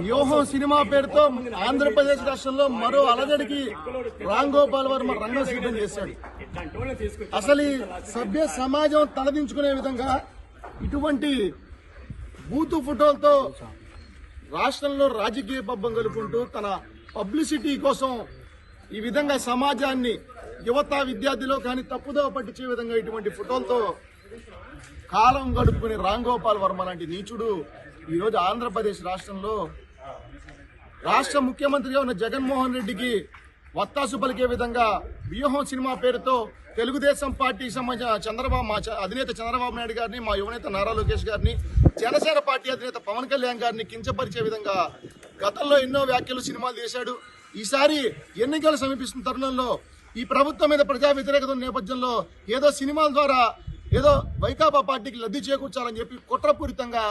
వ్యూహం సినిమా పేరుతో ఆంధ్రప్రదేశ్ రాష్ట్రంలో మరో అలజడికి రామ్ గోపాల్ వర్మ రంగం సిద్ధం చేశాడు. అసలు ఈ సభ్య సమాజం తలదించుకునే విధంగా ఇటువంటి బూతు ఫోటోలతో రాష్ట్రంలో రాజకీయ పబ్బం కలుపుకుంటూ తన పబ్లిసిటీ కోసం ఈ విధంగా సమాజాన్ని యువత విద్యార్థిలో కానీ తప్పుదో పట్టించే విధంగా ఇటువంటి ఫోటోలతో కాలం గడుపుకునే రామ్ గోపాల్ వర్మ లాంటి నీచుడు ఈరోజు ఆంధ్రప్రదేశ్ రాష్ట్రంలో రాష్ట్ర ముఖ్యమంత్రిగా ఉన్న జగన్మోహన్ రెడ్డికి వత్తాసు పలికే విధంగా వ్యూహం సినిమా పేరుతో తెలుగుదేశం పార్టీ సంబంధించిన చంద్రబాబు మా అధినేత చంద్రబాబు నాయుడు గారిని మా యువనేత నారా లోకేష్ గారిని జనసేన పార్టీ అధినేత పవన్ కళ్యాణ్ గారిని కించపరిచే విధంగా గతంలో ఎన్నో వ్యాఖ్యలు సినిమాలు చేశాడు ఈసారి ఎన్నికలు సమీపిస్తున్న తరుణంలో ఈ ప్రభుత్వం మీద ప్రజా వ్యతిరేకత ఉన్న నేపథ్యంలో ఏదో సినిమాల ద్వారా ఏదో వైకాపా పార్టీకి లబ్ధి చేకూర్చాలని చెప్పి కుట్రపూరితంగా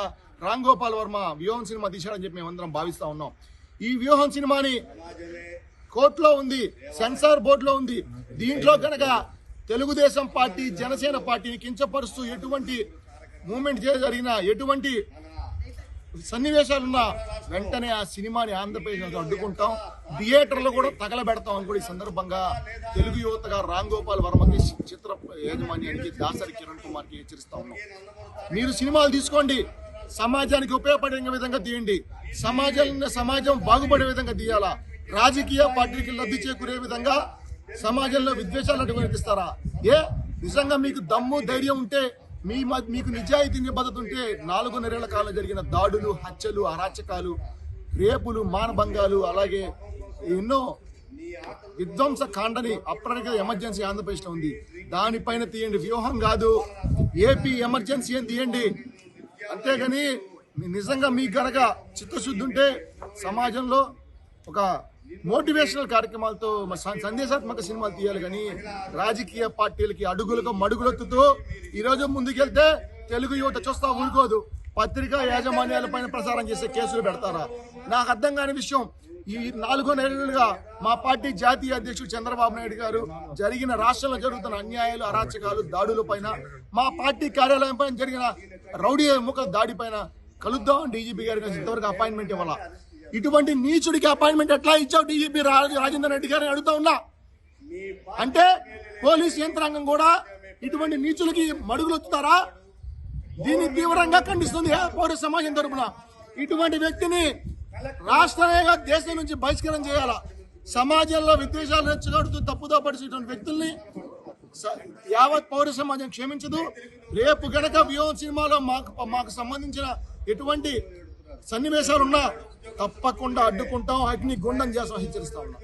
రామ్ గోపాల్ వర్మ వ్యూహం సినిమా తీశాడని చెప్పి మేమందరం భావిస్తా ఉన్నాం. ఈ వ్యూహం సినిమాని కోర్టులో ఉంది సెన్సార్ బోర్డులో ఉంది. దీంట్లో కనుక తెలుగుదేశం పార్టీ జనసేన పార్టీని కించపరుస్తూ ఎటువంటి మూమెంట్ జరిగిన ఎటువంటి సన్నివేశాలున్న వెంటనే ఆ సినిమాని ఆంధ్రప్రదేశ్ అడ్డుకుంటాం. థియేటర్లో కూడా తగలబెడతాం అని కూడా ఈ సందర్భంగా. తెలుగు యువతగా రామ్ గోపాల్ వర్మకి చిత్ర యాజమాన్యానికి దాసరి కిరణ్ కుమార్కి హెచ్చరిస్తా ఉన్నాం. మీరు సినిమాలు తీసుకోండి. సమాజానికి ఉపయోగపడే విధంగా తీయండి. సమాజం సమాజం బాగుపడే విధంగా తీయాలా? రాజకీయ పార్టీకి లబ్ధి చేకూరే విధంగా సమాజంలో విద్వేషాలు అటు ఏ? నిజంగా మీకు దమ్ము ధైర్యం ఉంటే మీ మ- మీకు నిజాయితీ నిబద్ధత ఉంటే నాలుగున్నరేళ్ళ కాలం జరిగిన దాడులు హత్యలు అరాచకాలు రేపులు మానభంగాలు అలాగే ఎన్నో విధ్వంస కాండని అప్పటికే ఎమర్జెన్సీ ఆంధ్రప్రదేశ్లో ఉంది. దానిపైన తీయండి. వ్యూహం కాదు. ఏపీ ఎమర్జెన్సీ అని తీయండి. అంతేగాని మీ- నిజంగా మీకు గనక చిత్తశుద్ధి ఉంటే సమాజంలో ఒక మోటివేషనల్ కార్యక్రమాలతో సందేశాత్మక సినిమాలు తీయాలి కానీ రాజకీయ పార్టీలకి అడుగులకు మడుగులొత్తుతూ ఈరోజు ముందుకెళ్తే తెలుగు యువత చూస్తా ఊరుకోదు. పత్రికా యాజమాన్యాల పైన ప్రసారం చేసే కేసులు పెడతారా? నాకు అర్థం కాని విషయం ఈ నాలుగో నెలలుగా మా పార్టీ జాతీయ అధ్యక్షుడు చంద్రబాబు నాయుడు గారు జరిగిన రాష్ట్రంలో జరుగుతున్న అన్యాయాలు అరాచకాలు దాడుల పైన మా పార్టీ కార్యాలయం పైన జరిగిన రౌడీ ముఖ దాడి పైన కలుద్దాం డీజీపీ గారికి ఇంతవరకు అపాయింట్మెంట్ ఇవ్వాలా? ఇటువంటి నీచుడికి అపాయింట్మెంట్ ఎట్లా ఇచ్చావు డీజీపీ రాజేంద్ర రెడ్డి గారిని అడుగుతా ఉన్నా? అంటే పోలీస్ యంత్రాంగం కూడా ఇటువంటి నీచులకి మడుగులొత్తుతారా దీన్ని తీవ్రంగా ఖండిస్తుంది పౌర సమాజం తరపున. ఇటువంటి వ్యక్తిని రాష్ట్రంగా దేశం నుంచి బహిష్కరణ చేయాలా? సమాజంలో విద్వేషాలు రెచ్చగొడుతూ తప్పుదో పడిచేటువంటి వ్యక్తుల్ని యావత్ పౌర సమాజం క్షమించదు. రేపు గనక వ్యూహం సినిమాలో మాకు మాకు సంబంధించిన ఎటువంటి సన్నివేశాలున్నా తప్పకుండా అడ్డుకుంటాం వాటిని గుండం చేసాం హెచ్చరిస్తా ఉన్నాం.